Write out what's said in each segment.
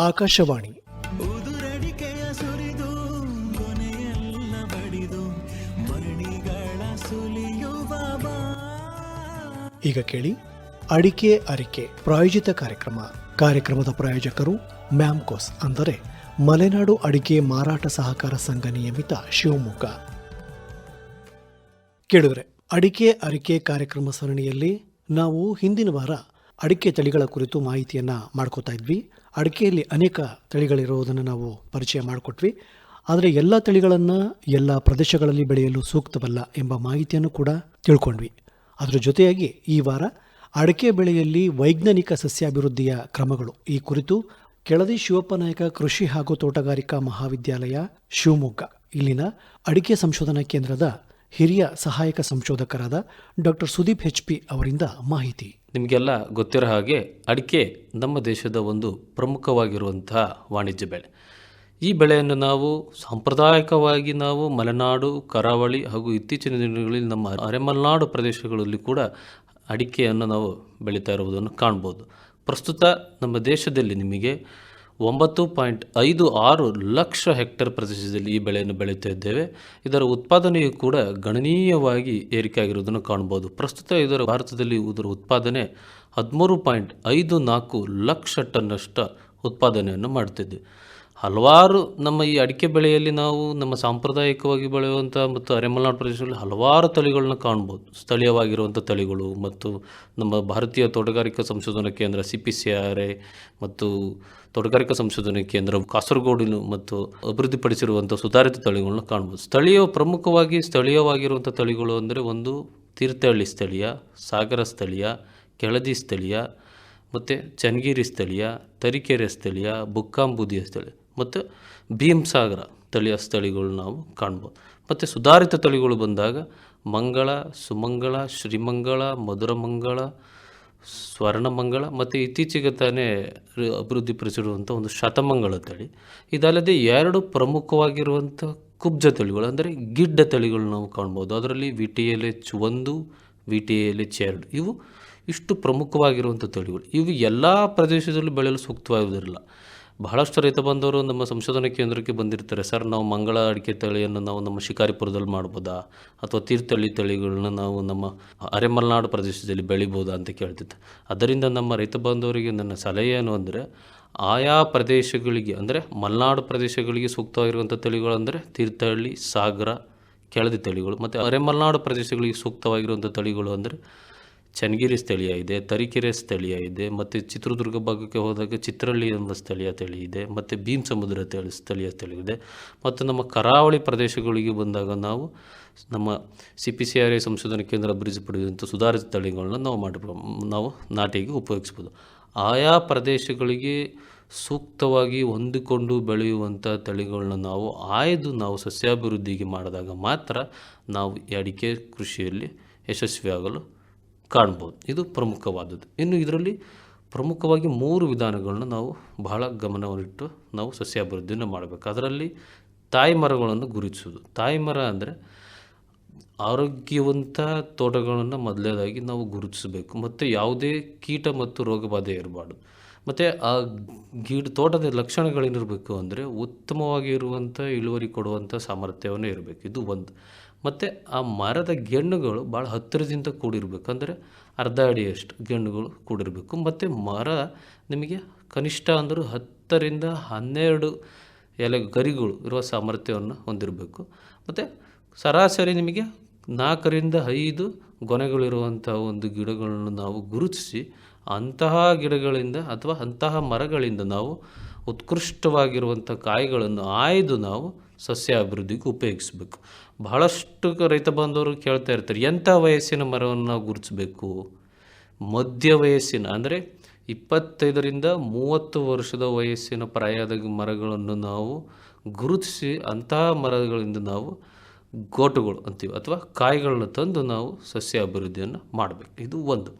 ಆಕಾಶವಾಣಿ. ಉದುರಡಿಕೆಯ ಸುರಿದು ಕೊನೆಯೆಲ್ಲ ಬಡಿದು ಮಣಿಗಳ ಸುಲಿಯುವ ಈಗ ಕೇಳಿ ಅಡಿಕೆ ಅರಿಕೆ ಪ್ರಾಯೋಜಿತ ಕಾರ್ಯಕ್ರಮ. ಕಾರ್ಯಕ್ರಮದ ಪ್ರಾಯೋಜಕರು ಮ್ಯಾಮ್ಕೋಸ್ ಅಂದರೆ ಮಲೆನಾಡು ಅಡಿಕೆ ಮಾರಾಟ ಸಹಕಾರ ಸಂಘ ನಿಯಮಿತ ಶಿವಮೊಗ್ಗ. ಕೇಳಿದರೆ ಅಡಿಕೆ ಅರಿಕೆ ಕಾರ್ಯಕ್ರಮ ಸರಣಿಯಲ್ಲಿ ನಾವು ಹಿಂದಿನ ವಾರ ಅಡಿಕೆ ತಳಿಗಳ ಕುರಿತು ಮಾಹಿತಿಯನ್ನ ಮಾಡ್ಕೋತಾ ಇದ್ವಿ. ಅಡಿಕೆಯಲ್ಲಿ ಅನೇಕ ತಳಿಗಳಿರುವುದನ್ನು ನಾವು ಪರಿಚಯ ಮಾಡಿಕೊಟ್ವಿ. ಆದರೆ ಎಲ್ಲ ತಳಿಗಳನ್ನು ಎಲ್ಲ ಪ್ರದೇಶಗಳಲ್ಲಿ ಬೆಳೆಯಲು ಸೂಕ್ತವಲ್ಲ ಎಂಬ ಮಾಹಿತಿಯನ್ನು ಕೂಡ ತಿಳ್ಕೊಂಡ್ವಿ. ಅದರ ಜೊತೆಯಾಗಿ ಈ ವಾರ ಅಡಿಕೆ ಬೆಳೆಯಲ್ಲಿ ವೈಜ್ಞಾನಿಕ ಸಸ್ಯಾಭಿವೃದ್ಧಿಯ ಕ್ರಮಗಳು. ಈ ಕುರಿತು ಕೆಳದಿ ಶಿವಪ್ಪನಾಯಕ ಕೃಷಿ ಹಾಗೂ ತೋಟಗಾರಿಕಾ ಮಹಾವಿದ್ಯಾಲಯ ಶಿವಮೊಗ್ಗ. ಇಲ್ಲಿನ ಅಡಿಕೆ ಸಂಶೋಧನಾ ಕೇಂದ್ರದ ಹಿರಿಯ ಸಹಾಯಕ ಸಂಶೋಧಕರಾದ ಡಾಕ್ಟರ್ ಸುದೀಪ್ ಹೆಚ್ ಪಿ ಅವರಿಂದ ಮಾಹಿತಿ. ನಿಮಗೆಲ್ಲ ಗೊತ್ತಿರೋ ಹಾಗೆ ಅಡಿಕೆ ನಮ್ಮ ದೇಶದ ಒಂದು ಪ್ರಮುಖವಾಗಿರುವಂತಹ ವಾಣಿಜ್ಯ ಬೆಳೆ. ಈ ಬೆಳೆಯನ್ನು ನಾವು ಸಾಂಪ್ರದಾಯಿಕವಾಗಿ ನಾವು ಮಲೆನಾಡು, ಕರಾವಳಿ ಹಾಗೂ ಇತ್ತೀಚಿನ ದಿನಗಳಲ್ಲಿ ನಮ್ಮ ಅರೆಮಲೆನಾಡು ಪ್ರದೇಶಗಳಲ್ಲಿ ಕೂಡ ಅಡಿಕೆಯನ್ನು ನಾವು ಬೆಳೀತಾ ಇರುವುದನ್ನು ಕಾಣ್ಬೋದು. ಪ್ರಸ್ತುತ ನಮ್ಮ ದೇಶದಲ್ಲಿ ನಿಮಗೆ ಒಂಬತ್ತು ಪಾಯಿಂಟ್ ಐದು ಆರು ಲಕ್ಷ ಹೆಕ್ಟೇರ್ ಪ್ರದೇಶದಲ್ಲಿ ಈ ಬೆಳೆಯನ್ನು ಬೆಳೀತಾ ಇದ್ದೇವೆ. ಇದರ ಉತ್ಪಾದನೆಯು ಕೂಡ ಗಣನೀಯವಾಗಿ ಏರಿಕೆಯಾಗಿರುವುದನ್ನು ಕಾಣಬಹುದು. ಪ್ರಸ್ತುತ ಇದರ ಭಾರತದಲ್ಲಿ ಇದರ ಉತ್ಪಾದನೆ ಹದಿಮೂರು ಪಾಯಿಂಟ್ ಐದು ನಾಲ್ಕು ಲಕ್ಷ ಟನ್ನಷ್ಟು ಉತ್ಪಾದನೆಯನ್ನು ಮಾಡ್ತಿದ್ದೆ ಹಲವಾರು ನಮ್ಮ ಈ ಅಡಿಕೆ ಬೆಳೆಯಲ್ಲಿ ನಾವು ನಮ್ಮ ಸಾಂಪ್ರದಾಯಿಕವಾಗಿ ಬೆಳೆಯುವಂಥ ಮತ್ತು ಅರೆಮಲೆನಾಡು ಪ್ರದೇಶದಲ್ಲಿ ಹಲವಾರು ತಳಿಗಳನ್ನ ಕಾಣ್ಬೋದು. ಸ್ಥಳೀಯವಾಗಿರುವಂಥ ತಳಿಗಳು ಮತ್ತು ನಮ್ಮ ಭಾರತೀಯ ತೋಟಗಾರಿಕಾ ಸಂಶೋಧನಾ ಕೇಂದ್ರ C P C R A ಮತ್ತು ತೋಟಗಾರಿಕಾ ಸಂಶೋಧನಾ ಕೇಂದ್ರ ಕಾಸರಗೋಡಿನ ಮತ್ತು ಅಭಿವೃದ್ಧಿಪಡಿಸಿರುವಂಥ ಸುಧಾರಿತ ತಳಿಗಳನ್ನ ಕಾಣ್ಬೋದು. ಸ್ಥಳೀಯ ಪ್ರಮುಖವಾಗಿ ಸ್ಥಳೀಯವಾಗಿರುವಂಥ ತಳಿಗಳು ಅಂದರೆ ಒಂದು ತೀರ್ಥಹಳ್ಳಿ ಸ್ಥಳೀಯ, ಸಾಗರ ಸ್ಥಳೀಯ, ಕೆಳದಿ ಸ್ಥಳೀಯ, ಮತ್ತು ಚನ್ನಗಿರಿ ಸ್ಥಳೀಯ, ತರೀಕೆರೆ ಸ್ಥಳೀಯ ಬುಕ್ಕಾಂಬುದಿಯ ಸ್ಥಳೀಯ. ಮತ್ತು ಭೀಮಸಾಗರ ತಳಿಯ ಸ್ಥಳಿಗಳು ನಾವು ಕಾಣ್ಬೋದು. ಮತ್ತು ಸುಧಾರಿತ ತಳಿಗಳು ಬಂದಾಗ ಮಂಗಳ, ಸುಮಂಗಳ, ಶ್ರೀಮಂಗಳ, ಮಧುರಮಂಗಳ, ಸ್ವರ್ಣಮಂಗಳ ಮತ್ತು ಇತ್ತೀಚೆಗೆ ತಾನೇ ಅಭಿವೃದ್ಧಿಪಡಿಸಿರುವಂಥ ಒಂದು ಶತಮಂಗಳ ತಳಿ. ಇದಲ್ಲದೆ ಎರಡು ಪ್ರಮುಖವಾಗಿರುವಂಥ ಕುಬ್ಜ ತಳಿಗಳು ಅಂದರೆ ಗಿಡ್ಡ ತಳಿಗಳು ನಾವು ಕಾಣ್ಬೋದು. ಅದರಲ್ಲಿ ವಿ ಟಿ ಎಲ್ ಎಚ್ ಒಂದು ವಿ ಟಿ ಎಲ್ ಎಚ್ ಎರಡು. ಇವು ಇಷ್ಟು ಪ್ರಮುಖವಾಗಿರುವಂಥ ತಳಿಗಳು. ಇವು ಎಲ್ಲ ಪ್ರದೇಶದಲ್ಲೂ ಬೆಳೆಯಲು ಸೂಕ್ತವಾಗಿರುವುದಿಲ್ಲ. ಬಹಳಷ್ಟು ರೈತ ಬಂದವರು ನಮ್ಮ ಸಂಶೋಧನಾ ಕೇಂದ್ರಕ್ಕೆ ಬಂದಿರ್ತಾರೆ. ಸರ್, ನಾವು ಮಂಗಳ ಅಡಿಕೆ ತಳಿಯನ್ನು ನಾವು ನಮ್ಮ ಶಿಕಾರಿಪುರದಲ್ಲಿ ಮಾಡ್ಬೋದಾ? ಅಥವಾ ತೀರ್ಥಹಳ್ಳಿ ತಳಿಗಳನ್ನ ನಾವು ನಮ್ಮ ಅರೆಮಲೆನಾಡು ಪ್ರದೇಶದಲ್ಲಿ ಬೆಳಿಬೋದಾ ಅಂತ ಕೇಳ್ತಿದ್ದೆ. ಅದರಿಂದ ನಮ್ಮ ರೈತ ಬಾಂಧವರಿಗೆ ನನ್ನ ಸಲಹೆ ಏನು ಅಂದರೆ, ಆಯಾ ಪ್ರದೇಶಗಳಿಗೆ, ಅಂದರೆ ಮಲೆನಾಡು ಪ್ರದೇಶಗಳಿಗೆ ಸೂಕ್ತವಾಗಿರುವಂಥ ತಳಿಗಳು ಅಂದರೆ ತೀರ್ಥಹಳ್ಳಿ, ಸಾಗರ, ಕೆಳದಿ ತಳಿಗಳು, ಮತ್ತು ಅರೆಮಲೆನಾಡು ಪ್ರದೇಶಗಳಿಗೆ ಸೂಕ್ತವಾಗಿರುವಂಥ ತಳಿಗಳು ಅಂದರೆ ಚನ್ನಗಿರಿ ಸ್ಥಳೀಯ ಇದೆ, ತರೀಕೆರೆ ಸ್ಥಳೀಯ ಇದೆ, ಮತ್ತು ಚಿತ್ರದುರ್ಗ ಭಾಗಕ್ಕೆ ಹೋದಾಗ ಚಿತ್ರಳ್ಳಿ ಎಂಬ ಸ್ಥಳೀಯ ತಳಿ ಇದೆ ಮತ್ತು ಭೀಮ್ ಸಮುದ್ರ ತಳಿ, ಸ್ಥಳೀಯ ತಳಿ ಇದೆ ಮತ್ತು ನಮ್ಮ ಕರಾವಳಿ ಪ್ರದೇಶಗಳಿಗೆ ಬಂದಾಗ ನಾವು ನಮ್ಮ C P C R I ಸಂಶೋಧನಾ ಕೇಂದ್ರ ಅಭಿವೃದ್ಧಿಪಡಿಸಿದಂಥ ಸುಧಾರಿತ ತಳಿಗಳನ್ನ ನಾವು ಮಾಡಿ ನಾವು ನಾಟಿಗೆ ಉಪಯೋಗಿಸ್ಬೋದು. ಆಯಾ ಪ್ರದೇಶಗಳಿಗೆ ಸೂಕ್ತವಾಗಿ ಹೊಂದಿಕೊಂಡು ಬೆಳೆಯುವಂಥ ತಳಿಗಳನ್ನ ನಾವು ಆಯ್ದು ನಾವು ಸಸ್ಯಾಭಿವೃದ್ಧಿಗೆ ಮಾಡಿದಾಗ ಮಾತ್ರ ನಾವು ಅಡಿಕೆ ಕೃಷಿಯಲ್ಲಿ ಯಶಸ್ವಿಯಾಗಲು ಕಾಣ್ಬೋದು. ಇದು ಪ್ರಮುಖವಾದದ್ದು. ಇನ್ನು ಇದರಲ್ಲಿ ಪ್ರಮುಖವಾಗಿ ಮೂರು ವಿಧಾನಗಳನ್ನ ನಾವು ಬಹಳ ಗಮನವನ್ನಿಟ್ಟು ನಾವು ಸಸ್ಯ ಅಭಿವೃದ್ಧಿಯನ್ನು ಮಾಡಬೇಕು. ಅದರಲ್ಲಿ ತಾಯಿ ಮರಗಳನ್ನು ಗುರುತಿಸೋದು ತಾಯಿ ಮರ ಅಂದರೆ ಆರೋಗ್ಯವಂತ ತೋಟಗಳನ್ನು ಮೊದಲೇದಾಗಿ ನಾವು ಗುರುತಿಸಬೇಕು. ಮತ್ತು ಯಾವುದೇ ಕೀಟ ಮತ್ತು ರೋಗಬಾಧೆ ಇರಬಾರ್ದು. ಮತ್ತು ಆ ಗಿಡ, ತೋಟದ ಲಕ್ಷಣಗಳೇನಿರಬೇಕು ಅಂದರೆ ಉತ್ತಮವಾಗಿ ಇರುವಂಥ ಇಳುವರಿ ಕೊಡುವಂಥ ಸಾಮರ್ಥ್ಯವನ್ನು ಇರಬೇಕು. ಇದು ಒಂದು. ಮತ್ತು ಆ ಮರದ ಗೆಣ್ಣುಗಳು ಭಾಳ ಹತ್ತಿರದಿಂದ ಕೂಡಿರಬೇಕು. ಅಂದರೆ ಅರ್ಧ ಅಡಿಯಷ್ಟು ಗೆಣ್ಣುಗಳು ಕೂಡಿರಬೇಕು. ಮತ್ತು ಮರ ನಿಮಗೆ ಕನಿಷ್ಠ ಅಂದರೂ ಹತ್ತರಿಂದ ಹನ್ನೆರಡು ಎಲೆ ಗರಿಗಳು ಇರುವ ಸಾಮರ್ಥ್ಯವನ್ನು ಹೊಂದಿರಬೇಕು. ಮತ್ತು ಸರಾಸರಿ ನಿಮಗೆ ನಾಲ್ಕರಿಂದ ಐದು ಗೊನೆಗಳಿರುವಂಥ ಒಂದು ಗಿಡಗಳನ್ನು ನಾವು ಗುರುತಿಸಿ ಅಂತಹ ಗಿಡಗಳಿಂದ ಅಥವಾ ಅಂತಹ ಮರಗಳಿಂದ ನಾವು ಉತ್ಕೃಷ್ಟವಾಗಿರುವಂಥ ಕಾಯಿಗಳನ್ನು ಆಯ್ದು ನಾವು ಸಸ್ಯ ಅಭಿವೃದ್ಧಿಗೆ ಉಪಯೋಗಿಸ್ಬೇಕು. ಬಹಳಷ್ಟು ರೈತ ಬಾಂಧವರು ಕೇಳ್ತಾ ಇರ್ತಾರೆ ಎಂಥ ವಯಸ್ಸಿನ ಮರವನ್ನು ನಾವು ಗುರುತಿಸ್ಬೇಕು? ಮಧ್ಯ ವಯಸ್ಸಿನ, ಅಂದರೆ ಇಪ್ಪತ್ತೈದರಿಂದ ಮೂವತ್ತು ವರ್ಷದ ವಯಸ್ಸಿನ ಪ್ರಾಯದ ಮರಗಳನ್ನು ನಾವು ಗುರುತಿಸಿ ಅಂತಹ ಮರಗಳಿಂದ ನಾವು ಗೋಟುಗಳು ಅಂತೀವಿ, ಅಥವಾ ಕಾಯಿಗಳನ್ನ ತಂದು ನಾವು ಸಸ್ಯ ಅಭಿವೃದ್ಧಿಯನ್ನು ಮಾಡಬೇಕು. ಇದು ಒಂದು.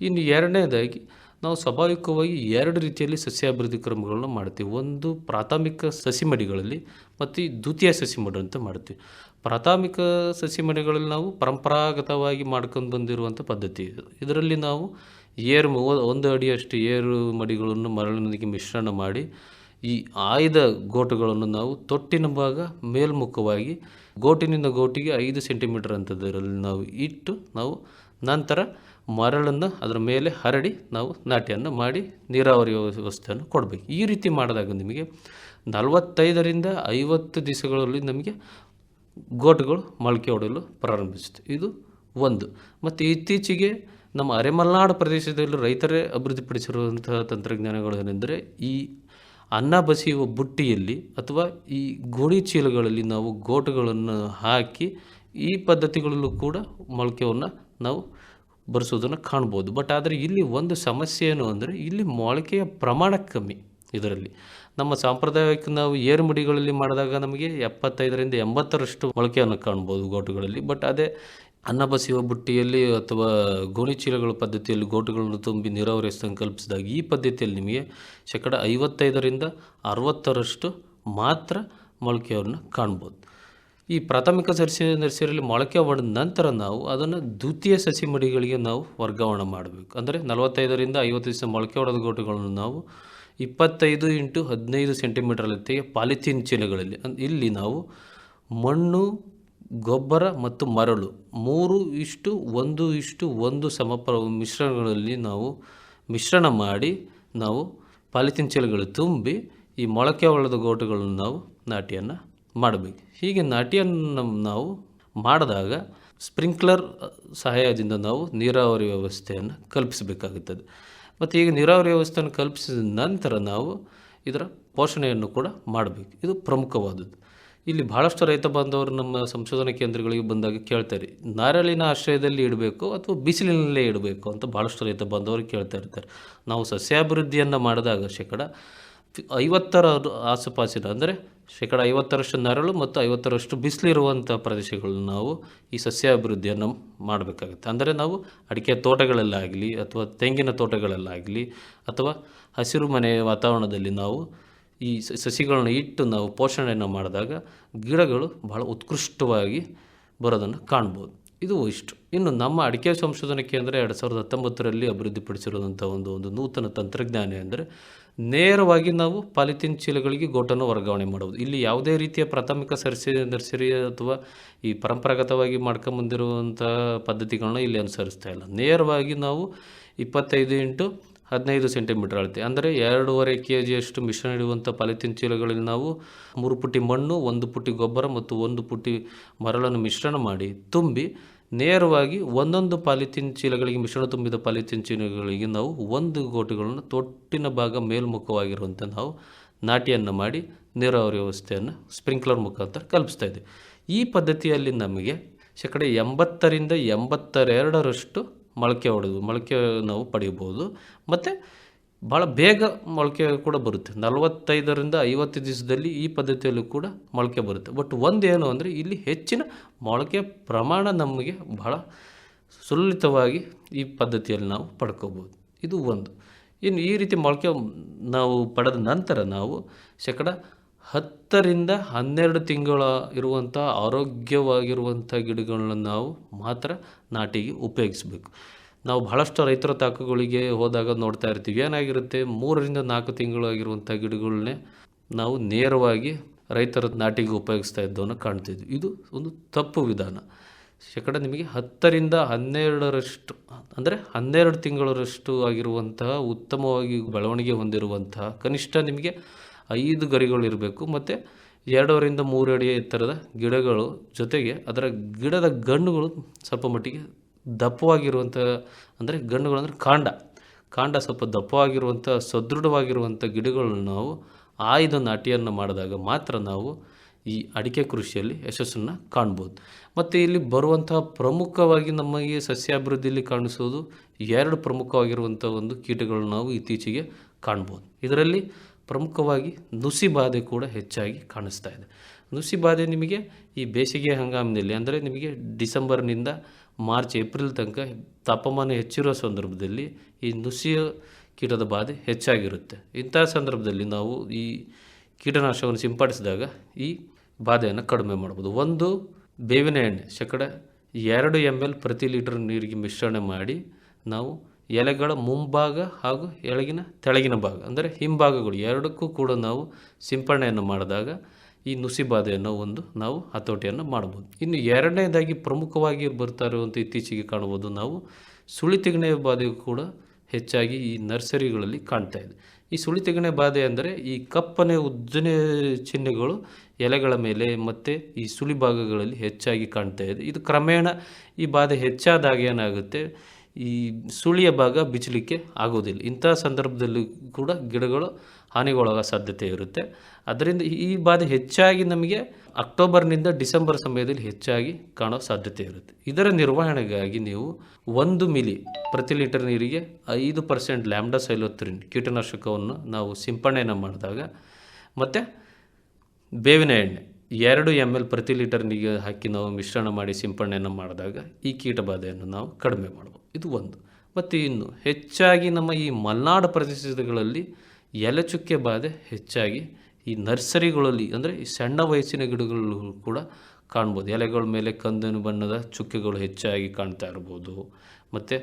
ಇನ್ನು ಎರಡನೇದಾಗಿ ನಾವು ಸ್ವಾಭಾವಿಕವಾಗಿ ಎರಡು ರೀತಿಯಲ್ಲಿ ಸಸ್ಯಾಭಿವೃದ್ಧಿ ಕ್ರಮಗಳನ್ನು ಮಾಡ್ತೀವಿ. ಒಂದು ಪ್ರಾಥಮಿಕ ಸಸಿ ಮಡಿಗಳಲ್ಲಿ ಮತ್ತು ದ್ವಿತೀಯ ಸಸಿಮಡಿ ಅಂತ ಮಾಡ್ತೀವಿ. ಪ್ರಾಥಮಿಕ ಸಸಿ ಮಡಿಗಳಲ್ಲಿ ನಾವು ಪರಂಪರಾಗತವಾಗಿ ಮಾಡ್ಕೊಂಡು ಬಂದಿರುವಂಥ ಪದ್ಧತಿ ಇದು. ಇದರಲ್ಲಿ ನಾವು ಏರು ಒಂದು ಅಡಿಯಷ್ಟು ಏರು ಮಡಿಗಳನ್ನು ಮರಳಿನೊಂದಿಗೆ ಮಿಶ್ರಣ ಮಾಡಿ ಈ ಆಯ್ದ ಗೋಟುಗಳನ್ನು ನಾವು ತೊಟ್ಟಿನ ಭಾಗ ಮೇಲ್ಮುಖವಾಗಿ ಗೋಟಿನಿಂದ ಗೋಟಿಗೆ ಐದು ಸೆಂಟಿಮೀಟರ್ ಅಂತದರಲ್ಲಿ ನಾವು ಇಟ್ಟು ನಾವು ನಂತರ ಮರಳನ್ನು ಅದರ ಮೇಲೆ ಹರಡಿ ನಾವು ನಾಟಿಯನ್ನು ಮಾಡಿ ನೀರಾವರಿ ವ್ಯವಸ್ಥೆಯನ್ನು ಕೊಡಬೇಕು. ಈ ರೀತಿ ಮಾಡಿದಾಗ ನಿಮಗೆ ನಲವತ್ತೈದರಿಂದ ಐವತ್ತು ದಿವಸಗಳಲ್ಲಿ ನಮಗೆ ಗೋಟುಗಳು ಮೊಳಕೆ ಹೊಡೆಯಲು ಪ್ರಾರಂಭಿಸುತ್ತೆ. ಇದು ಒಂದು. ಮತ್ತು ಇತ್ತೀಚೆಗೆ ನಮ್ಮ ಅರೆಮಲ್ನಾಡು ಪ್ರದೇಶದಲ್ಲಿ ರೈತರೇ ಅಭಿವೃದ್ಧಿಪಡಿಸಿರುವಂತಹ ತಂತ್ರಜ್ಞಾನಗಳು ಏನೆಂದರೆ ಈ ಅನ್ನ ಬಸಿಯುವ ಬುಟ್ಟಿಯಲ್ಲಿ ಅಥವಾ ಈ ಗೋಣಿ ಚೀಲಗಳಲ್ಲಿ ನಾವು ಗೋಟುಗಳನ್ನು ಹಾಕಿ ಈ ಪದ್ಧತಿಗಳಲ್ಲೂ ಕೂಡ ಮೊಳಕೆಯನ್ನು ನಾವು ಬರೆಸೋದನ್ನು ಕಾಣ್ಬೋದು. ಬಟ್ ಆದರೆ ಇಲ್ಲಿ ಒಂದು ಸಮಸ್ಯೆ ಏನು ಅಂದರೆ ಇಲ್ಲಿ ಮೊಳಕೆಯ ಪ್ರಮಾಣ ಕಮ್ಮಿ ಇದರಲ್ಲಿ. ನಮ್ಮ ಸಾಂಪ್ರದಾಯಿಕ ನಾವು ಏರುಮಡಿಗಳಲ್ಲಿ ಮಾಡಿದಾಗ ನಮಗೆ ಎಪ್ಪತ್ತೈದರಿಂದ ಎಂಬತ್ತರಷ್ಟು ಮೊಳಕೆಯನ್ನು ಕಾಣ್ಬೋದು ಗೋಟುಗಳಲ್ಲಿ. ಬಟ್ ಅದೇ ಅನ್ನ ಬಸಿಯುವ ಬುಟ್ಟಿಯಲ್ಲಿ ಅಥವಾ ಗೋಣಿಚೀಲಗಳ ಪದ್ಧತಿಯಲ್ಲಿ ಗೋಟುಗಳನ್ನು ತುಂಬಿ ನೀರಾವರಿ ಸಂಕಲ್ಪಿಸಿದಾಗ ಈ ಪದ್ಧತಿಯಲ್ಲಿ ನಿಮಗೆ ಶೇಕಡ ಐವತ್ತೈದರಿಂದ ಅರವತ್ತರಷ್ಟು ಮಾತ್ರ ಮೊಳಕೆಯನ್ನು ಕಾಣ್ಬೋದು. ಈ ಪ್ರಾಥಮಿಕ ಸಸಿ ನರ್ಸರಿಯಲ್ಲಿ ಮೊಳಕೆ ಹೊಡೆದ ನಂತರ ನಾವು ಅದನ್ನು ದ್ವಿತೀಯ ಸಸಿ ಮಡಿಗಳಿಗೆ ನಾವು ವರ್ಗಾವಣೆ ಮಾಡಬೇಕು. ಅಂದರೆ ನಲವತ್ತೈದರಿಂದ ಐವತ್ತು ದಿವಸ ಮೊಳಕೆ ಹೊಡೆದ ಗೋಟುಗಳನ್ನು ನಾವು ಇಪ್ಪತ್ತೈದು ಇಂಟು ಹದಿನೈದು ಸೆಂಟಿಮೀಟರ್ ಎತ್ತಿಗೆ ಪಾಲಿಥೀನ್ ಚೀಲಗಳಲ್ಲಿ ಇಲ್ಲಿ ನಾವು ಮಣ್ಣು, ಗೊಬ್ಬರ ಮತ್ತು ಮರಳು ಮೂರು ಇಷ್ಟು ಒಂದು ಇಷ್ಟು ಒಂದು ಸಮಪ್ರ ಮಿಶ್ರಣಗಳಲ್ಲಿ ನಾವು ಮಿಶ್ರಣ ಮಾಡಿ ನಾವು ಪಾಲಿಥೀನ್ ಚೀಲಗಳು ತುಂಬಿ ಈ ಮೊಳಕೆ ಹೊಳೆದ ಗೋಟುಗಳನ್ನು ನಾವು ನಾಟಿಯನ್ನು ಮಾಡಬೇಕು. ಹೀಗೆ ನಾಟಿಯನ್ನು ನಾವು ಮಾಡಿದಾಗ ಸ್ಪ್ರಿಂಕ್ಲರ್ ಸಹಾಯದಿಂದ ನಾವು ನೀರಾವರಿ ವ್ಯವಸ್ಥೆಯನ್ನು ಕಲ್ಪಿಸಬೇಕಾಗುತ್ತದೆ. ಮತ್ತು ಈಗ ನೀರಾವರಿ ವ್ಯವಸ್ಥೆಯನ್ನು ಕಲ್ಪಿಸಿದ ನಂತರ ನಾವು ಇದರ ಪೋಷಣೆಯನ್ನು ಕೂಡ ಮಾಡಬೇಕು. ಇದು ಪ್ರಮುಖವಾದದ್ದು. ಇಲ್ಲಿ ಬಹಳಷ್ಟು ರೈತ ಬಾಂಧವರು ನಮ್ಮ ಸಂಶೋಧನಾ ಕೇಂದ್ರಗಳಿಗೆ ಬಂದಾಗ ಕೇಳ್ತಾರೆ, ನಾರಳಿನ ಆಶ್ರಯದಲ್ಲಿ ಇಡಬೇಕು ಅಥವಾ ಬಿಸಿಲಿನಲ್ಲೇ ಇಡಬೇಕು ಅಂತ ಭಾಳಷ್ಟು ರೈತ ಬಾಂಧವರು ಕೇಳ್ತಾ ಇರ್ತಾರೆ. ನಾವು ಸಸ್ಯಾಭಿವೃದ್ಧಿಯನ್ನು ಮಾಡಿದಾಗ ಶೇಕಡ ಐವತ್ತರ ಆಸುಪಾಸಿನ, ಅಂದರೆ ಶೇಕಡ ಐವತ್ತರಷ್ಟು ನರಳು ಮತ್ತು ಐವತ್ತರಷ್ಟು ಬಿಸಿಲಿರುವಂಥ ಪ್ರದೇಶಗಳನ್ನು ನಾವು ಈ ಸಸ್ಯಾಭಿವೃದ್ಧಿಯನ್ನು ಮಾಡಬೇಕಾಗುತ್ತೆ. ಅಂದರೆ ನಾವು ಅಡಿಕೆ ತೋಟಗಳಲ್ಲಾಗಲಿ ಅಥವಾ ತೆಂಗಿನ ತೋಟಗಳಲ್ಲಾಗಲಿ ಅಥವಾ ಹಸಿರು ಮನೆಯ ವಾತಾವರಣದಲ್ಲಿ ನಾವು ಈ ಸಸಿಗಳನ್ನು ಸಸಿಗಳನ್ನ ಇಟ್ಟು ನಾವು ಪೋಷಣೆಯನ್ನು ಮಾಡಿದಾಗ ಗಿಡಗಳು ಬಹಳ ಉತ್ಕೃಷ್ಟವಾಗಿ ಬರೋದನ್ನು ಕಾಣ್ಬೋದು. ಇದು ಇಷ್ಟು. ಇನ್ನು ನಮ್ಮ ಅಡಿಕೆ ಸಂಶೋಧನೆ ಕೇಂದ್ರ ಎರಡು ಸಾವಿರದ ಹತ್ತೊಂಬತ್ತರಲ್ಲಿ ಅಭಿವೃದ್ಧಿಪಡಿಸಿರುವಂಥ ಒಂದು ಒಂದು ನೂತನ ತಂತ್ರಜ್ಞಾನ ಅಂದರೆ ನೇರವಾಗಿ ನಾವು ಪಾಲಿಥೀನ್ ಚೀಲಗಳಿಗೆ ಗೋಟನ್ನು ವರ್ಗಾವಣೆ ಮಾಡುವುದು. ಇಲ್ಲಿ ಯಾವುದೇ ರೀತಿಯ ಪ್ರಾಥಮಿಕ ಸರ್ಸಿ, ನರ್ಸರಿ ಅಥವಾ ಈ ಪರಂಪರಾಗತವಾಗಿ ಮಾಡ್ಕೊಂಬಂದಿರುವಂಥ ಪದ್ಧತಿಗಳನ್ನ ಇಲ್ಲಿ ಅನುಸರಿಸ್ತಾ ಇಲ್ಲ. ನೇರವಾಗಿ ನಾವು ಇಪ್ಪತ್ತೈದು ಇಂಟು ಹದಿನೈದು ಸೆಂಟಿಮೀಟರ್ ಅಳತೆ ಅಂದರೆ ಎರಡೂವರೆ ಕೆ ಜಿಯಷ್ಟು ಮಿಶ್ರಣ ಇಡುವಂಥ ಪಾಲಿಥೀನ್ ಚೀಲಗಳಲ್ಲಿ ನಾವು ಮೂರು ಪುಟ್ಟಿ ಮಣ್ಣು, ಒಂದು ಪುಟ್ಟಿ ಗೊಬ್ಬರ ಮತ್ತು ಒಂದು ಪುಟ್ಟಿ ಮರಳನ್ನು ಮಿಶ್ರಣ ಮಾಡಿ ತುಂಬಿ ನೇರವಾಗಿ ಒಂದೊಂದು ಪಾಲಿಥೀನ್ ಚೀಲಗಳಿಗೆ, ಮಿಶ್ರಣ ತುಂಬಿದ ಪಾಲಿಥೀನ್ ಚೀಲಗಳಿಗೆ ನಾವು ಒಂದು ಗೋಟುಗಳನ್ನು ತೊಟ್ಟಿನ ಭಾಗ ಮೇಲ್ಮುಖವಾಗಿರುವಂತೆ ನಾವು ನಾಟಿಯನ್ನು ಮಾಡಿ ನೀರಾವರಿ ವ್ಯವಸ್ಥೆಯನ್ನು ಸ್ಪ್ರಿಂಕ್ಲರ್ ಮುಖಾಂತರ ಕಲ್ಪಿಸ್ತಾ ಇದ್ದೀವಿ. ಈ ಪದ್ಧತಿಯಲ್ಲಿ ನಮಗೆ ಶೇಕಡ ಎಂಬತ್ತರಿಂದ ಎಂಬತ್ತರೆರಡರಷ್ಟು ಮೊಳಕೆ ಹೊಡೆದು, ಮೊಳಕೆ ನಾವು ಪಡೆಯಬಹುದು. ಮತ್ತು ಭಾಳ ಬೇಗ ಮೊಳಕೆ ಕೂಡ ಬರುತ್ತೆ. ನಲವತ್ತೈದರಿಂದ ಐವತ್ತು ದಿವಸದಲ್ಲಿ ಈ ಪದ್ಧತಿಯಲ್ಲೂ ಕೂಡ ಮೊಳಕೆ ಬರುತ್ತೆ. ಬಟ್ ಒಂದೇನು ಅಂದರೆ ಇಲ್ಲಿ ಹೆಚ್ಚಿನ ಮೊಳಕೆ ಪ್ರಮಾಣ ನಮಗೆ ಬಹಳ ಸುಲಲಿತವಾಗಿ ಈ ಪದ್ಧತಿಯಲ್ಲಿ ನಾವು ಪಡ್ಕೋಬೋದು ಇದು ಒಂದು. ಇನ್ನು ಈ ರೀತಿ ಮೊಳಕೆ ನಾವು ಪಡೆದ ನಂತರ ನಾವು ಶೇಕಡ ಹತ್ತರಿಂದ ಹನ್ನೆರಡು ತಿಂಗಳ ಇರುವಂಥ ಆರೋಗ್ಯವಾಗಿರುವಂಥ ಗಿಡಗಳನ್ನ ನಾವು ಮಾತ್ರ ನಾಟಿಗೆ ಉಪಯೋಗಿಸ್ಬೇಕು. ನಾವು ಬಹಳಷ್ಟು ರೈತರ ತಾಕುಗಳಿಗೆ ಹೋದಾಗ ನೋಡ್ತಾ ಇರ್ತೀವಿ. ಏನಾಗಿರುತ್ತೆ? ಮೂರರಿಂದ ನಾಲ್ಕು ತಿಂಗಳು ಆಗಿರುವಂಥ ಗಿಡಗಳನ್ನೇ ನಾವು ನೇರವಾಗಿ ರೈತರ ನಾಟಿಗೆ ಉಪಯೋಗಿಸ್ತಾ ಇದ್ದವನ್ನು ಕಾಣ್ತಿದ್ವಿ ಇದು ಒಂದು ತಪ್ಪು ವಿಧಾನ. ಶೇಕಡ ನಿಮಗೆ ಹತ್ತರಿಂದ ಹನ್ನೆರಡರಷ್ಟು, ಅಂದರೆ ಹನ್ನೆರಡು ತಿಂಗಳರಷ್ಟು ಆಗಿರುವಂತಹ ಉತ್ತಮವಾಗಿ ಬೆಳವಣಿಗೆ ಹೊಂದಿರುವಂತಹ ಕನಿಷ್ಠ ನಿಮಗೆ ಐದು ಗರಿಗಳಿರಬೇಕು ಮತ್ತು ಎರಡರಿಂದ ಮೂರು ಅಡಿ ಎತ್ತರದ ಗಿಡಗಳು ಜೊತೆಗೆ ಅದರ ಗಿಡದ ಗಣ್ಣುಗಳು ಸ್ವಲ್ಪ ಮಟ್ಟಿಗೆ ದಪ್ಪವಾಗಿರುವಂಥ, ಅಂದರೆ ಗಣ್ಣುಗಳು ಅಂದರೆ ಕಾಂಡ. ಕಾಂಡ ಸ್ವಲ್ಪ ದಪ್ಪವಾಗಿರುವಂಥ, ಸದೃಢವಾಗಿರುವಂಥ ಗಿಡಗಳನ್ನು ನಾವು ಆಯ್ದ ನಾಟಿಯನ್ನು ಮಾಡಿದಾಗ ಮಾತ್ರ ನಾವು ಈ ಅಡಿಕೆ ಕೃಷಿಯಲ್ಲಿ ಯಶಸ್ಸನ್ನು ಕಾಣ್ಬೋದು. ಮತ್ತು ಇಲ್ಲಿ ಬರುವಂತಹ ಪ್ರಮುಖವಾಗಿ ನಮಗೆ ಸಸ್ಯಾಭಿವೃದ್ಧಿಯಲ್ಲಿ ಕಾಣಿಸೋದು ಎರಡು ಪ್ರಮುಖವಾಗಿರುವಂಥ ಒಂದು ಕೀಟಗಳನ್ನು ನಾವು ಇತ್ತೀಚೆಗೆ ಕಾಣ್ಬೋದು. ಇದರಲ್ಲಿ ಪ್ರಮುಖವಾಗಿ ನುಸಿ ಬಾಧೆ ಕೂಡ ಹೆಚ್ಚಾಗಿ ಕಾಣಿಸ್ತಾ ಇದೆ. ನುಸಿ ಬಾಧೆ ನಿಮಗೆ ಈ ಬೇಸಿಗೆ ಹಂಗಾಮಿನಲ್ಲಿ, ಅಂದರೆ ನಿಮಗೆ ಡಿಸೆಂಬರ್ನಿಂದ ಮಾರ್ಚ್, ಏಪ್ರಿಲ್ ತನಕ ತಾಪಮಾನ ಹೆಚ್ಚಿರೋ ಸಂದರ್ಭದಲ್ಲಿ ಈ ನುಸಿಯ ಕೀಟದ ಬಾಧೆ ಹೆಚ್ಚಾಗಿರುತ್ತೆ. ಇಂಥ ಸಂದರ್ಭದಲ್ಲಿ ನಾವು ಈ ಕೀಟನಾಶಕವನ್ನು ಸಿಂಪಡಿಸಿದಾಗ ಈ ಬಾಧೆಯನ್ನು ಕಡಿಮೆ ಮಾಡ್ಬೋದು ಒಂದು, ಬೇವಿನ ಎಣ್ಣೆ, ಶೇಕಡ ಎರಡು ಎಂ ಎಲ್ ಪ್ರತಿ ಲೀಟರ್ ನೀರಿಗೆ ಮಿಶ್ರಣ ಮಾಡಿ ನಾವು ಎಲೆಗಳ ಮುಂಭಾಗ ಹಾಗೂ ಎಳಗಿನ, ತೆಳಗಿನ ಭಾಗ, ಅಂದರೆ ಹಿಂಭಾಗಗಳು ಎರಡಕ್ಕೂ ಕೂಡ ನಾವು ಸಿಂಪರಣೆಯನ್ನು ಮಾಡಿದಾಗ ಈ ನುಸಿ ಬಾಧೆಯನ್ನು ಒಂದು ನಾವು ಹತೋಟಿಯನ್ನು ಮಾಡ್ಬೋದು. ಇನ್ನು ಎರಡನೇದಾಗಿ ಪ್ರಮುಖವಾಗಿ ಬರ್ತಾ ಇರುವಂಥ ಇತ್ತೀಚೆಗೆ ಕಾಣ್ಬೋದು ನಾವು ಸುಳಿ ತಿಗಣೆ ಬಾಧೆಯು ಕೂಡ ಹೆಚ್ಚಾಗಿ ಈ ನರ್ಸರಿಗಳಲ್ಲಿ ಕಾಣ್ತಾ ಇದೆ. ಈ ಸುಳಿ ತೆಗಣೆ ಬಾಧೆ ಅಂದರೆ ಈ ಕಪ್ಪನೆ ಉದ್ದನೆ ಚಿಹ್ನೆಗಳು ಎಲೆಗಳ ಮೇಲೆ ಮತ್ತು ಈ ಸುಳಿ ಭಾಗಗಳಲ್ಲಿ ಹೆಚ್ಚಾಗಿ ಕಾಣ್ತಾ ಇದೆ. ಇದು ಕ್ರಮೇಣ ಈ ಬಾಧೆ ಹೆಚ್ಚಾದಾಗ ಏನಾಗುತ್ತೆ? ಈ ಸುಳಿಯ ಭಾಗ ಬಿಚ್ಚಲಿಕ್ಕೆ ಆಗೋದಿಲ್ಲ. ಇಂಥ ಸಂದರ್ಭದಲ್ಲಿ ಕೂಡ ಗಿಡಗಳು ಹಾನಿಗೊಳಗೋ ಸಾಧ್ಯತೆ ಇರುತ್ತೆ. ಅದರಿಂದ ಈ ಬಾಧೆ ಹೆಚ್ಚಾಗಿ ನಮಗೆ ಅಕ್ಟೋಬರ್ನಿಂದ ಡಿಸೆಂಬರ್ ಸಮಯದಲ್ಲಿ ಹೆಚ್ಚಾಗಿ ಕಾಣೋ ಸಾಧ್ಯತೆ ಇರುತ್ತೆ. ಇದರ ನಿರ್ವಹಣೆಗಾಗಿ ನೀವು ಒಂದು ಮಿಲಿ ಪ್ರತಿ ಲೀಟರ್ ನೀರಿಗೆ ಐದು ಪರ್ಸೆಂಟ್ ಲ್ಯಾಂಬ್ಡಾ ಸೈಲೋತ್ರಿನ್ ಕೀಟನಾಶಕವನ್ನು ನಾವು ಸಿಂಪಡಣೆಯನ್ನು ಮಾಡಿದಾಗ ಮತ್ತು ಬೇವಿನ ಎಣ್ಣೆ ಎರಡು ಎಂ ಎಲ್ ಪ್ರತಿ ಲೀಟರ್ ನೀರಿಗೆ ಹಾಕಿ ನಾವು ಮಿಶ್ರಣ ಮಾಡಿ ಸಿಂಪಡಣೆಯನ್ನು ಮಾಡಿದಾಗ ಈ ಕೀಟಬಾಧೆಯನ್ನು ನಾವು ಕಡಿಮೆ ಮಾಡ್ಬೋದು. ಇದು ಒಂದು. ಮತ್ತು ಇನ್ನು ಹೆಚ್ಚಾಗಿ ನಮ್ಮ ಈ ಮಲೆನಾಡು ಪ್ರದೇಶಗಳಲ್ಲಿ ಎಲೆಚುಕ್ಕೆ ಬಾಧೆ ಹೆಚ್ಚಾಗಿ ಈ ನರ್ಸರಿಗಳಲ್ಲಿ, ಅಂದರೆ ಈ ಸಣ್ಣ ವಯಸ್ಸಿನ ಗಿಡಗಳು ಕೂಡ ಕಾಣ್ಬೋದು. ಎಲೆಗಳ ಮೇಲೆ ಕಂದನ ಬಣ್ಣದ ಚುಕ್ಕೆಗಳು ಹೆಚ್ಚಾಗಿ ಕಾಣ್ತಾ ಇರ್ಬೋದು. ಮತ್ತು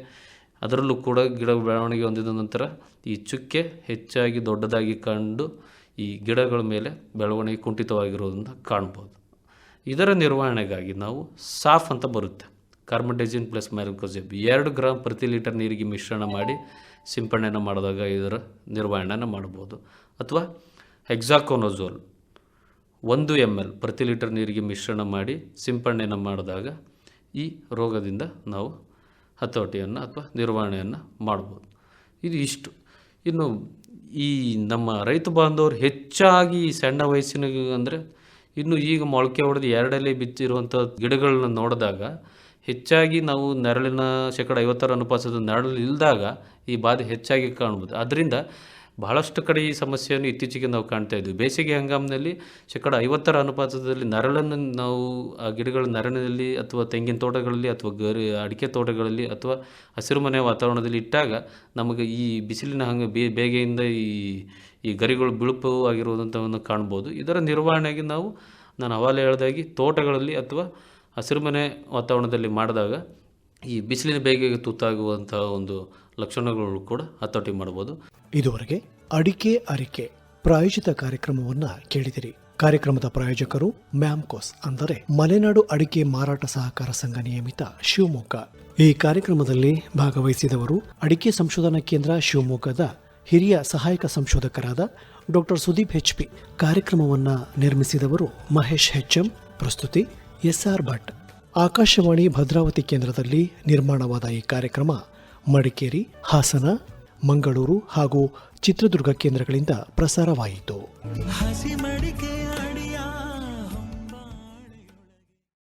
ಅದರಲ್ಲೂ ಕೂಡ ಗಿಡ ಬೆಳವಣಿಗೆ ಹೊಂದಿದ ನಂತರ ಈ ಚುಕ್ಕೆ ಹೆಚ್ಚಾಗಿ ದೊಡ್ಡದಾಗಿ ಕಂಡು ಈ ಗಿಡಗಳ ಮೇಲೆ ಬೆಳವಣಿಗೆ ಕುಂಠಿತವಾಗಿರೋದನ್ನು ಕಾಣ್ಬೋದು. ಇದರ ನಿರ್ವಹಣೆಗಾಗಿ ನಾವು ಸಾಫ್ ಅಂತ ಬರುತ್ತೆ. ಕಾರ್ಬನ್ಡೈಜಿನ್ ಪ್ಲಸ್ ಮ್ಯಾಲ್ಕೋಜೆಬ್ ಎರಡು ಗ್ರಾಮ್ ಪ್ರತಿ ಲೀಟರ್ ನೀರಿಗೆ ಮಿಶ್ರಣ ಮಾಡಿ ಸಿಂಪರಣೆಯನ್ನು ಮಾಡಿದಾಗ ಇದರ ನಿರ್ವಹಣೆಯನ್ನು ಮಾಡ್ಬೋದು. ಅಥವಾ ಹೆಕ್ಸಾಕೋನೋಝೋಲ್ ಒಂದು ಎಂ ಎಲ್ ಪ್ರತಿ ಲೀಟರ್ ನೀರಿಗೆ ಮಿಶ್ರಣ ಮಾಡಿ ಸಿಂಪಡಣೆಯನ್ನು ಮಾಡಿದಾಗ ಈ ರೋಗದಿಂದ ನಾವು ಹತೋಟಿಯನ್ನು ಅಥವಾ ನಿರ್ವಹಣೆಯನ್ನು ಮಾಡ್ಬೋದು. ಇದು ಇಷ್ಟು. ಇನ್ನು ಈ ನಮ್ಮ ರೈತ ಬಾಂಧವರು ಹೆಚ್ಚಾಗಿ ಈ ಸಣ್ಣ ವಯಸ್ಸಿನ ಅಂದರೆ ಇನ್ನು ಈಗ ಮೊಳಕೆ ಹೊಡೆದು ಎರಡಲ್ಲಿ ಬಿತ್ತಿರುವಂಥ ಗಿಡಗಳನ್ನ ನೋಡಿದಾಗ ಹೆಚ್ಚಾಗಿ ನಾವು ನೆರಳಿನ ಶೇಕಡ ಐವತ್ತರ ಅನುಪಾತದ ನೆರಳು ಇಲ್ಲದಾಗ ಈ ಬಾಧೆ ಹೆಚ್ಚಾಗಿ ಕಾಣ್ಬೋದು ಅದರಿಂದ ಬಹಳಷ್ಟು ಕಡೆ ಈ ಸಮಸ್ಯೆಯನ್ನು ಇತ್ತೀಚೆಗೆ ನಾವು ಕಾಣ್ತಾ ಇದ್ವಿ. ಬೇಸಿಗೆ ಹಂಗಾಮಿನಲ್ಲಿ ಶೇಕಡ ಐವತ್ತರ ಅನುಪಾತದಲ್ಲಿ ನರಳನ್ನು ನಾವು, ಆ ಗಿಡಗಳ ನೆರಳಿನಲ್ಲಿ ಅಥವಾ ತೆಂಗಿನ ತೋಟಗಳಲ್ಲಿ ಅಥವಾ ಗರಿ, ಅಡಿಕೆ ತೋಟಗಳಲ್ಲಿ ಅಥವಾ ಹಸಿರುಮನೆ ವಾತಾವರಣದಲ್ಲಿ ಇಟ್ಟಾಗ ನಮಗೆ ಈ ಬಿಸಿಲಿನ ಹಂಗೆ ಬೇಗೆಯಿಂದ ಈ ಈ ಗರಿಗಳು ಬಿಳುಪು ಆಗಿರುವುದಂಥವನ್ನು ಕಾಣ್ಬೋದು. ಇದರ ನಿರ್ವಹಣೆಗೆ ನಾವು, ನಾನು ಅವಾಗಲೇ ಹೇಳ್ದಾಗಿ ತೋಟಗಳಲ್ಲಿ ಅಥವಾ ಹಸಿರುಮನೆ ವಾತಾವರಣದಲ್ಲಿ ಮಾಡಿದಾಗ ಈ ಬಿಸಿಲಿನ ಬೇಗೆಗೆ ತುತ್ತಾಗುವಂತಹ ಒಂದು ಲಕ್ಷಣಗಳು ಕೂಡ ಹತೋಟಿ ಮಾಡ್ಬೋದು ಇದುವರೆಗೆ ಅಡಿಕೆ ಅರಿಕೆ ಪ್ರಾಯೋಜಿತ ಕಾರ್ಯಕ್ರಮವನ್ನ ಕೇಳಿದಿರಿ. ಕಾರ್ಯಕ್ರಮದ ಪ್ರಾಯೋಜಕರು ಮ್ಯಾಮ್ಕೋಸ್ ಅಂದರೆ ಮಲೆನಾಡು ಅಡಿಕೆ ಮಾರಾಟ ಸಹಕಾರ ಸಂಘ ನಿಯಮಿತ ಶಿವಮೊಗ್ಗ. ಈ ಕಾರ್ಯಕ್ರಮದಲ್ಲಿ ಭಾಗವಹಿಸಿದವರು ಅಡಿಕೆ ಸಂಶೋಧನಾ ಕೇಂದ್ರ ಶಿವಮೊಗ್ಗದ ಹಿರಿಯ ಸಹಾಯಕ ಸಂಶೋಧಕರಾದ ಡಾಕ್ಟರ್ ಸುದೀಪ್ ಹೆಚ್ ಪಿ. ಕಾರ್ಯಕ್ರಮವನ್ನು ನಿರ್ಮಿಸಿದವರು ಮಹೇಶ್ ಹೆಚ್ಎಂ ಪ್ರಸ್ತುತಿ ಎಸ್ಆರ್ ಭಟ್. ಆಕಾಶವಾಣಿ ಭದ್ರಾವತಿ ಕೇಂದ್ರದಲ್ಲಿ ನಿರ್ಮಾಣವಾದ ಈ ಕಾರ್ಯಕ್ರಮ ಮಡಿಕೇರಿ, ಹಾಸನ, ಮಂಗಳೂರು ಹಾಗೂ ಚಿತ್ರದುರ್ಗ ಕೇಂದ್ರಗಳಿಂದ ಪ್ರಸಾರವಾಯಿತು.